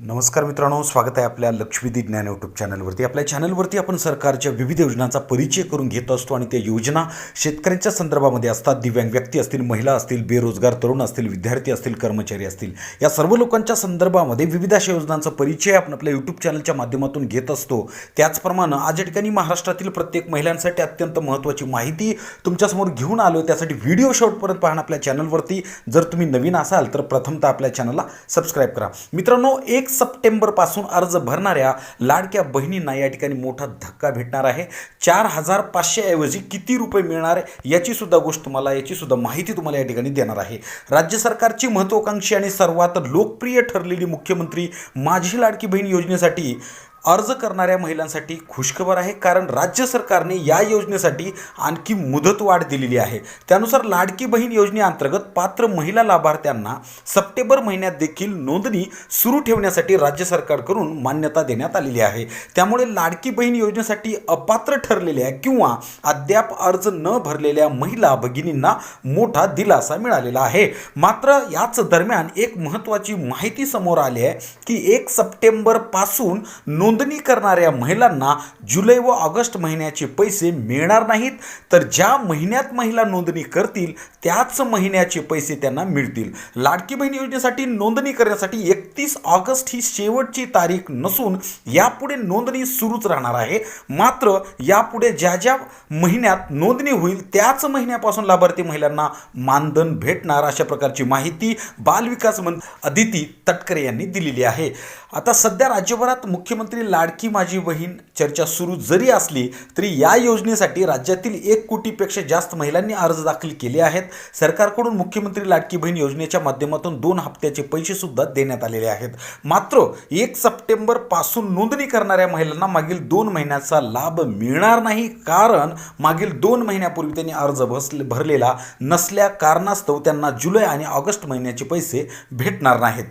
नमस्कार मित्रांनो स्वागत आहे आपल्या लक्ष्मीदी ज्ञान यूट्यूब चॅनलवरती. आपल्या चॅनलवरती आपण सरकारच्या विविध योजनांचा परिचय करून घेत असतो आणि त्या योजना शेतकऱ्यांच्या संदर्भामध्ये असतात. दिव्यांग व्यक्ती असतील महिला असतील बेरोजगार तरुण असतील विद्यार्थी असतील कर्मचारी असतील. या सर्व लोकांच्या संदर्भामध्ये विविध अशा योजनांचा परिचय आपण आपल्या यूट्यूब चॅनलच्या माध्यमातून घेत असतो. त्याचप्रमाणे आज या ठिकाणी महाराष्ट्रातील प्रत्येक महिलांसाठी अत्यंत महत्त्वाची माहिती तुमच्यासमोर घेऊन आलो त्यासाठी व्हिडिओ शॉर्टपर्यंत पाहणं आपल्या चॅनलवरती. जर तुम्ही नवीन असाल तर प्रथमतः आपल्या चॅनलला सबस्क्राईब करा. मित्रांनो एक सप्टेंबरपासून अर्ज भरणाऱ्या लाडक्या बहिणींना या ठिकाणी मोठा धक्का भेटणार आहे. चार हजार पाचशेऐवजी किती रुपये मिळणार याचीसुद्धा गोष्ट तुम्हाला याचीसुद्धा माहिती तुम्हाला या ठिकाणी देणार आहे. राज्य सरकारची महत्त्वाकांक्षी आणि सर्वात लोकप्रिय ठरलेली मुख्यमंत्री माझी लाडकी बहीण योजनेसाठी अर्ज करणाऱ्या महिलांसाठी खुशखबर आहे कारण राज्य सरकारने या योजनेसाठी आणखी मुदतवाढ दिलेली आहे. त्यानुसार लाडकी बहीण योजनेअंतर्गत पात्र महिला लाभार्थ्यांना सप्टेंबर महिन्यात देखील नोंदणी सुरू ठेवण्यासाठी राज्य सरकारकडून मान्यता देण्यात आलेली आहे. त्यामुळे लाडकी बहीण योजनेसाठी अपात्र ठरलेल्या किंवा अद्याप अर्ज न भरलेल्या महिला भगिनींना मोठा दिलासा मिळालेला आहे. मात्र याच दरम्यान एक महत्त्वाची माहिती समोर आली आहे की एक सप्टेंबरपासून नोंद नोंदणी करणाऱ्या महिलांना जुलै व ऑगस्ट महिन्याचे पैसे मिळणार नाहीत. तर ज्या महिन्यात महिला नोंदणी करतील त्याच महिन्याचे पैसे त्यांना मिळतील. लाडकी बहीण योजनेसाठी नोंदणी करण्यासाठी एकतीस ऑगस्ट ही शेवटची तारीख नसून यापुढे नोंदणी सुरूच राहणार आहे. मात्र यापुढे ज्या ज्या महिन्यात नोंदणी होईल त्याच महिन्यापासून लाभार्थी महिलांना मानधन भेटणार अशा प्रकारची माहिती बालविकास मंत्री अदिती तटकरे यांनी दिलेली आहे. आता सध्या राज्यभरात मुख्यमंत्री लाडकी माझी बहीण चर्चा सुरू जरी असली तरी या योजनेसाठी राज्यातील एक कोटीपेक्षा जास्त महिलांनी अर्ज दाखल केले आहेत. सरकारकडून मुख्यमंत्री लाडकी बहीण योजनेच्या माध्यमातून दोन हप्त्याचे पैसे सुद्धा देण्यात आलेले आहेत. मात्र एक सप्टेंबरपासून नोंदणी करणाऱ्या महिलांना मागील दोन महिन्याचा लाभ मिळणार नाही. कारण मागील दोन महिन्यापूर्वी त्यांनी अर्ज बसले भरलेला नसल्या कारणास्तव त्यांना जुलै आणि ऑगस्ट महिन्याचे पैसे भेटणार नाहीत.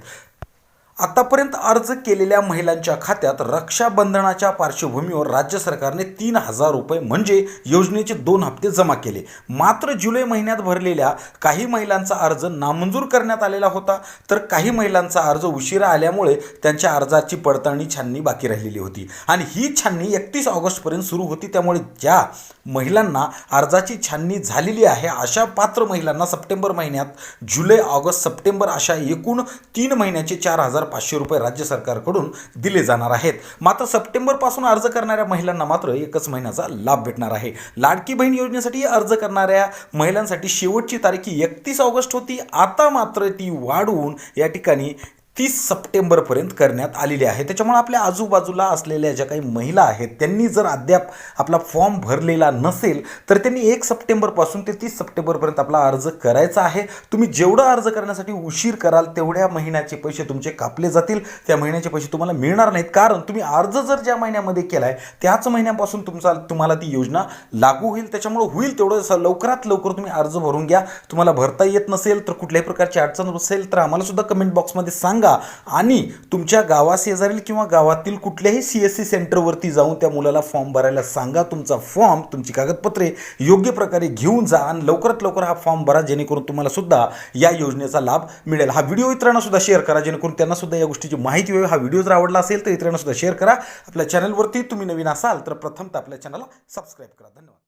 आतापर्यंत अर्ज केलेल्या महिलांच्या खात्यात रक्षाबंधनाच्या पार्श्वभूमीवर राज्य सरकारने तीन हजार रुपये म्हणजे योजनेचे दोन हप्ते जमा केले. मात्र जुलै महिन्यात भरलेल्या काही महिलांचा अर्ज नामंजूर करण्यात आलेला होता. तर काही महिलांचा अर्ज उशिरा आल्यामुळे त्यांच्या अर्जाची पडताळणी छाननी बाकी राहिलेली होती. आणि ही छाननी एकतीस ऑगस्टपर्यंत सुरू होती. त्यामुळे ज्या महिलांना अर्जाची छाननी झालेली आहे अशा पात्र महिलांना सप्टेंबर महिन्यात जुलै ऑगस्ट सप्टेंबर अशा एकूण तीन महिन्याचे चार हजार पाचशे रुपये राज्य सरकारकडून दिले जाणार आहेत. मात्र सप्टेंबरपासून अर्ज करणाऱ्या महिलांना मात्र एकच महिन्याचा लाभ भेटणार आहे. लाडकी बहीण योजनेसाठी अर्ज करणाऱ्या महिलांसाठी शेवटची तारीख ही एकतीस ऑगस्ट होती. आता मात्र ती वाढवून या ठिकाणी तीस सप्टेंबरपर्यंत करण्यात आलेली आहे. त्याच्यामुळे आपल्या आजूबाजूला असलेल्या ज्या काही महिला आहेत त्यांनी जर अद्याप आपला फॉर्म भरलेला नसेल तर त्यांनी एक सप्टेंबरपासून ते तीस सप्टेंबरपर्यंत आपला अर्ज करायचा आहे. तुम्ही जेवढं अर्ज करण्यासाठी उशीर कराल तेवढ्या महिन्याचे पैसे तुमचे कापले जातील. त्या महिन्याचे पैसे तुम्हाला मिळणार नाहीत. कारण तुम्ही अर्ज जर ज्या महिन्यामध्ये केला आहे त्याच महिन्यापासून तुमचा तुम्हाला ती योजना लागू होईल. त्याच्यामुळे होईल तेवढं लवकरात लवकर तुम्ही अर्ज भरून घ्या. तुम्हाला भरता येत नसेल तर कुठल्याही प्रकारची अडचण असेल तर आम्हालासुद्धा कमेंट बॉक्समध्ये सांगा. आणि तुमच्या गावाशेजारील किंवा गावातील कुठल्याही सी एस सी सेंटरवरती जाऊन त्या मुलाला फॉर्म भरायला सांगा. तुमचा फॉर्म तुमची कागदपत्रे योग्य प्रकारे घेऊन जा आणि लवकरात लवकर हा फॉर्म भरा जेणेकरून तुम्हाला सुद्धा या योजनेचा लाभ मिळेल. हा व्हिडिओ इतरांना सुद्धा शेअर करा. जेणेकरून त्यांना सुद्धा या गोष्टीची माहिती होईल हा व्हिडिओ जर आवडला असेल तर इतरांना सुद्धा शेअर करा. आपल्या चॅनलवरती तुम्ही नवीन असाल तर प्रथमतः आपल्या चॅनलला सबस्क्राईब करा. धन्यवाद.